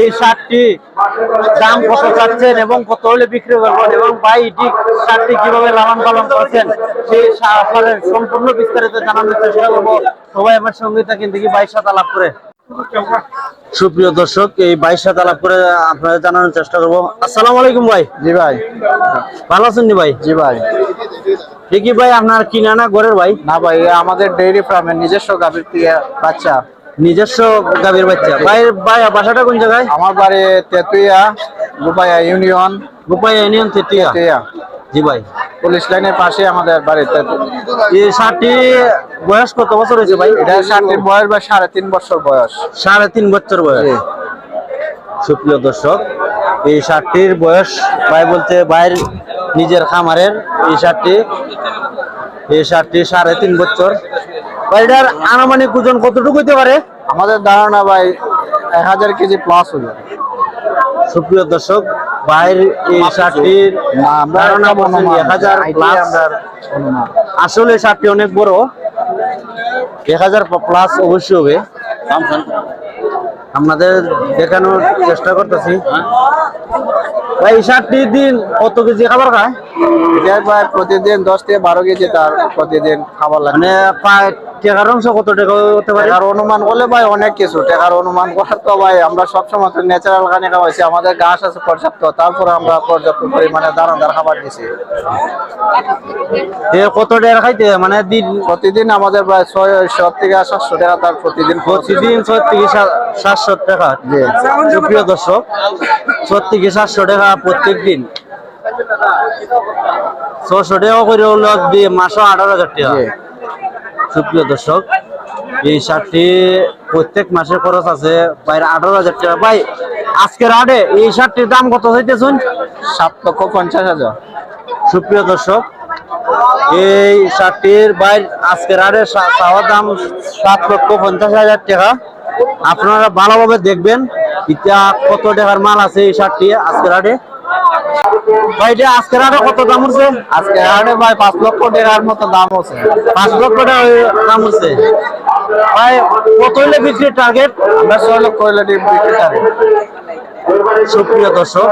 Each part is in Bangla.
এই ভাই দাম কত চাচ্ছেন এবং কত হলে বিক্রি করবেন? এবং ভাই, ঠিক সারটি কীভাবে লালন পালন করছেন, সেই সম্পূর্ণ বিস্তারিত জানানোর চেষ্টা করব। সবাই আমার সঙ্গে থাকেন, দেখি বাইশ সাথে করে। সুপ্রিয় দর্শক এই বাইশ সাথে আলাপ করে আপনাদের জানানোর চেষ্টা করব। আসসালামু আলাইকুম ভাই। জি ভাই। ভালো আছেন নি ভাই? জি ভাই। দেখি ভাই আপনার কিনা না ঘরের ভাই? না ভাই আমাদের ডেইরি ফার্মের নিজস্ব গাভীর বাচ্চা। নিজস্ব গাভীর বাচ্চা। ভাই ভাই বাসাটা কোন জায়গায়? আমার বাড়ি তেতুইয়া গোপাইয়া ইউনিয়ন। গোপাইয়া ইউনিয়ন তেতিয়া তেতুইয়া। জি ভাই। পুলিশ লাইনের পাশে আমাদের বাড়ি এই সারটি বয়স কত বছর হয়েছে ভাই? এটা ষাটের বয়স বা সাড়ে তিন বছর বয়স। সাড়ে তিন বছর বয়স। সুপ্রিয় দর্শক এই শার্টটির বয়স ভাই বলতে ভাইয়ের নিজের খামারের এই শার্টটি এই শার্টটি সাড়ে তিন বছর। ভাই এটার আনুমানিক ওজন কতটুকু হতে পারে? আমাদের ধারণা ভাই এক হাজার কেজি প্লাস হবে সুপ্রিয় দর্শক ভাইয়ের এই শার্টটির ধারণা বলছেন এক হাজার প্লাস আসলে শার্টটি অনেক বড়। এক হাজার প্লাস অবশ্যই হবে। আপনাদের দেখানোর চেষ্টা করতেছি। ভাই এই শার্টটি দিন কত কেজি খাবার খায়? ভাই প্রতিদিন দশ থেকে বারো কেজি তার প্রতিদিন খাবার লাগে। মানে প্রায় টাকার অংশ কত টাকা হতে পারে? টাকার অনুমান করলে ভাই অনেক কিছু। টাকার অনুমান করার তো ভাই আমরা সবসময় তো ন্যাচারাল খানে খাওয়াইছি। আমাদের ঘাস আছে পর্যাপ্ত। তারপরে আমরা পর্যাপ্ত পরিমাণে দানাদার খাবার দিছি। কত টাকা খাইতে মানে দিন প্রতিদিন আমাদের প্রায় ছয়শো থেকে সাতশো টাকা তার প্রতিদিন প্রতিদিন ছয় থেকে সাতশো টাকা। জি। সুপ্রিয় দর্শক থেকে সাতশো টাকা প্রত্যেক দিন। ছশো টাকা করে হলো দিয়ে মাসও আঠারো হাজার টাকা। সুপ্রিয় দর্শক এই শার্টটি প্রত্যেক মাসে খরচ আছে বাইরে আঠারো হাজার টাকা। ভাই আজকের আড়ে এই শার্টটির দাম কত হইতেছুন সাত লক্ষ পঞ্চাশ হাজার। সুপ্রিয় দর্শক এই শার্টটির বাইর আজকের আড়ে সা- দাম সাত লক্ষ পঞ্চাশ হাজার টাকা। আপনারা ভালোভাবে দেখবেন। এটা কত টাকার মাল আছে এই শার্টটি আজকের আড়ে ভাই এটা আজকের কত দাম হচ্ছে? আজকে হাটে ভাই পাঁচ লক্ষ টাকার মতো দাম আছে পাঁচ লক্ষ টাকা দাম হচ্ছে। ভাই কত হইলে বিক্রির টার্গেট আমরা ছয় লক্ষ হইলে বিক্রি target। সুপ্রিয় দর্শক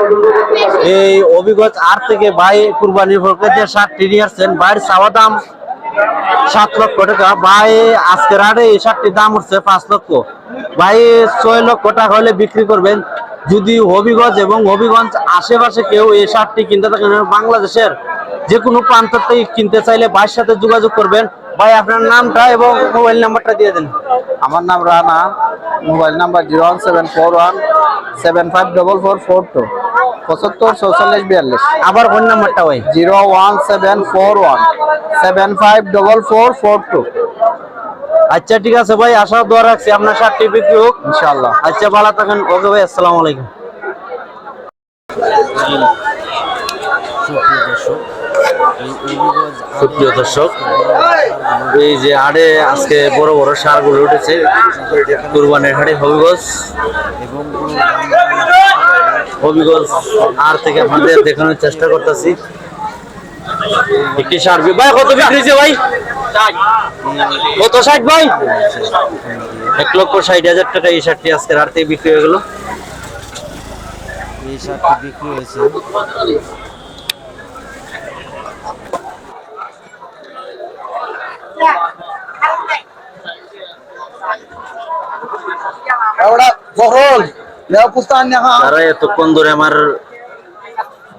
এই অভিজ্ঞত আর থেকে ভাই কুরবানি ভোরকে যে শার্টটি নিয়ে আসছেন। ভাইয়ের চাওয়া দাম সাত লক্ষ টাকা। ভাই, আজকের হাটে এই শার্টটির দাম হচ্ছে পাঁচ লক্ষ। ভাই, ছয় লক্ষ টাকা হলে বিক্রি করবেন। যদি হবিগঞ্জ এবং হবিগঞ্জ আশেপাশে কেউ এই শার্টটি কিনতে থাকেন, বাংলাদেশের যে কোনো প্রান্ত থেকে কিনতে চাইলে ভাইয়ের সাথে যোগাযোগ করবেন। ভাই আপনার নামটা এবং মোবাইল নাম্বারটা দিয়ে দিন। আমার নাম Rana mobile number zero one seven four one seven five double four four two. পঁচাত্তর চৌচল্লিশ বিয়াল্লিশ। আবার ফোন নাম্বারটা ভাই। Zero one seven four one seven five double four four two. আচ্ছা ঠিক আছে ভাই আশা দোয়া রাখছি আপনার শার্টটি বিক্রি হোক। ইনশাল্লাহ আচ্ছা ভালো থাকেন। ওকে ভাই আসসালামু আলাইকুম। সুপ্রিয় দর্শক এই যে আড়ে আজকে বড় বড় সারগুলো উঠেছে। কুরবানের হাড়ে হবিগঞ্জ। হবিগঞ্জ আর থেকে আপনাদের দেখানোর চেষ্টা করতেছি। একটি সার কত বিক্রি ভাই? কত ষাট ভাই? এক লক্ষ ষাট হাজার টাকা এই শার্টটি আজকে হাট থেকে বিক্রি হয়ে গেল। এই শার্টটি বিক্রি হয়েছে। যারা এতক্ষণ ধরে আমার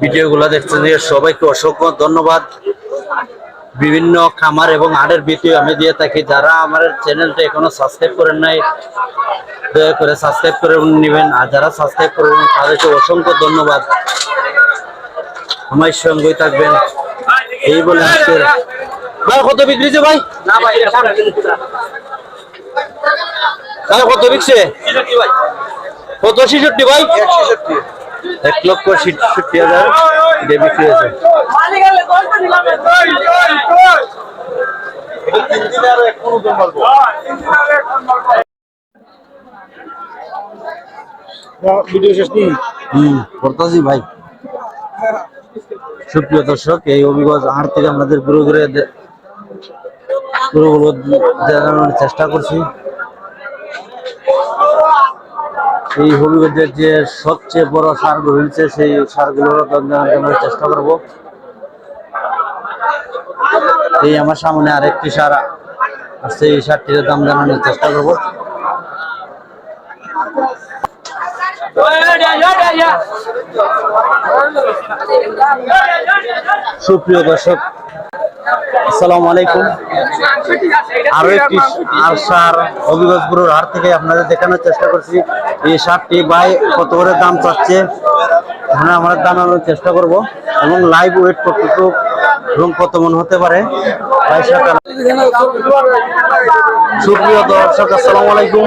ভিডিওগুলো দেখছেন সবাইকে অসংখ্য ধন্যবাদ। বিভিন্ন খামার এবং হাটের ভিডিও আমি দিয়ে থাকি। যারা আমার চ্যানেলটা এখনও সাবস্ক্রাইব করেন নাই দয়া করে সাবস্ক্রাইব করে নেবেন। আর যারা সাবস্ক্রাইব করবেন তাদেরকে অসংখ্য ধন্যবাদ। আমার সঙ্গেই থাকবেন। এই বলে আজকের ভাই কত বিক্রিছে ভাই? ভাই কত বিকছে কত? ছিষট্টি ভাই এক লক্ষ ছিষট্টি হাজার এটা বিক্রি হয়েছে ভিডিও শেষ নেই? হুম করতেছি ভাই। সুপ্রিয় দর্শক এই অভিজ্ঞতা হাট থেকে আপনাদের ঘুরে ঘুরে দে- গরুগুলো দেখানোর চেষ্টা করছি। এই হবিগঞ্জের যে সবচেয়ে বড় সারগুলো রয়েছে সেই সারগুলোর জানার চেষ্টা করব। এই আমার সামনে আরেকটি সার আছে এই সারটির দাম জানানোর চেষ্টা করব। সুপ্রিয় দর্শক আসসালামু আলাইকুম। আরও একটি সার হবিগঞ্জপুরের হাট থেকে আপনাদের দেখানোর চেষ্টা করছি। এই সারটি ভাই কত করে দাম চাচ্ছে? এখানে আমরা জানানোর চেষ্টা করব এবং লাইভ ওয়েট কতটুকু এবং কত মন হতে পারে? সুপ্রিয় দর্শক, আসসালামু আলাইকুম।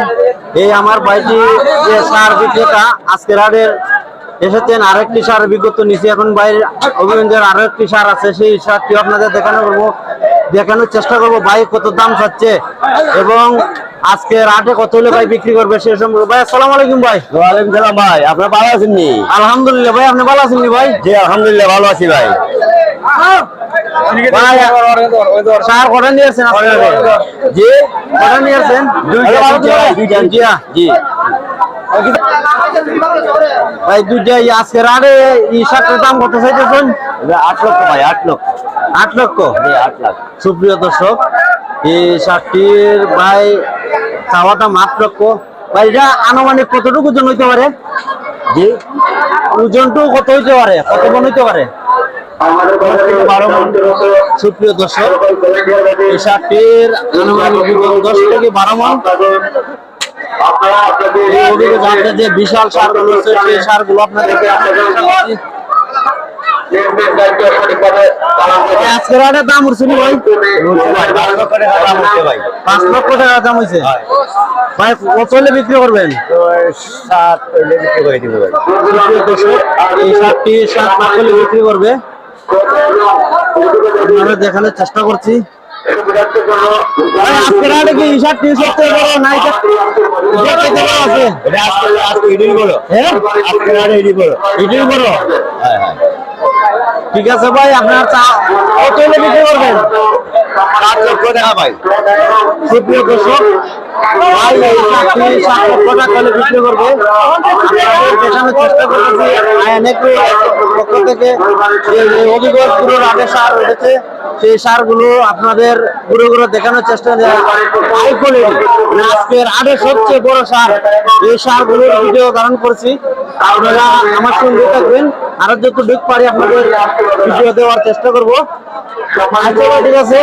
এই আমার ভাইটি যে সার বিক্রেতা, আজকের হাটের এসেছেন আরেকটি সার বিগত নিচে এখন বাইরে অভিগঞ্জের আরও একটি সার আছে সেই সারটি আপনাদের দেখানো করব। দেখানোর চেষ্টা করব ভাই কত দাম চাচ্ছে এবং আজকে রাতে কত হলে ভাই বিক্রি করবে সে সম্পর্কে। ভাই আসসালামু আলাইকুম ভাই। ওয়ালাইকুম সালাম ভাই আপনার ভালো আছেন নি? আলহামদুলিল্লাহ ভাই আপনি ভালো আছেন নি ভাই? জি আলহামদুলিল্লাহ ভালো আছি ভাই। ভাই সার কটা নিয়েছেন জি কটা নিয়েছেন দুইটা, দুইটা, দুইটা। দুইটা জি। ভাই দুইটা আজকে শার্টের দাম কত চাইতেছেন? আট লক্ষ ভাই আট লক্ষ। আট লক্ষ? জি আট লাখ। সুপ্রিয় দর্শক এই শার্টটির ভাই চাওয়া দাম আট লক্ষ। ভাই এটা আনুমানিক কতটুকু ওজন হইতে পারে? জি। ওজনটুকু কত হইতে পারে? কত মন হইতে পারে? সুপ্রিয় দর্শক এই শার্টটির আনুমানিক ওজন দশ থেকে বারো মন। বিশাল আছে সেই আপনাদেরকে ভাই? বিক্রি করবেন? এই বিক্রি করবে। আপনারা দেখানোর চেষ্টা করছি। ঠিক আছে ভাই আপনার চা- কত বিক্রি করবেন? সাত লক্ষ টাকা ভাই। সুপ্রিয় দর্শক ভাই এই চাকরি সাত লক্ষ টাকা হলে বিক্রি করবে। আপনাদের চেষ্টা করতেছি আইএনএকে পক্ষ থেকে। যে যে পুরো আগে সার উঠেছে সেই সারগুলো আপনাদের ঘুরে ঘুরে দেখানোর চেষ্টা হাই কোয়ালিটি আজকের আগে সবচেয়ে বড় সার এই সারগুলোর ভিডিও ধারণ করছি। আপনারা আমার সঙ্গে থাকবেন। আরও যতটুকু পারি আপনাদের ভিডিও দেওয়ার চেষ্টা করব। আচ্ছা ঠিক আছে।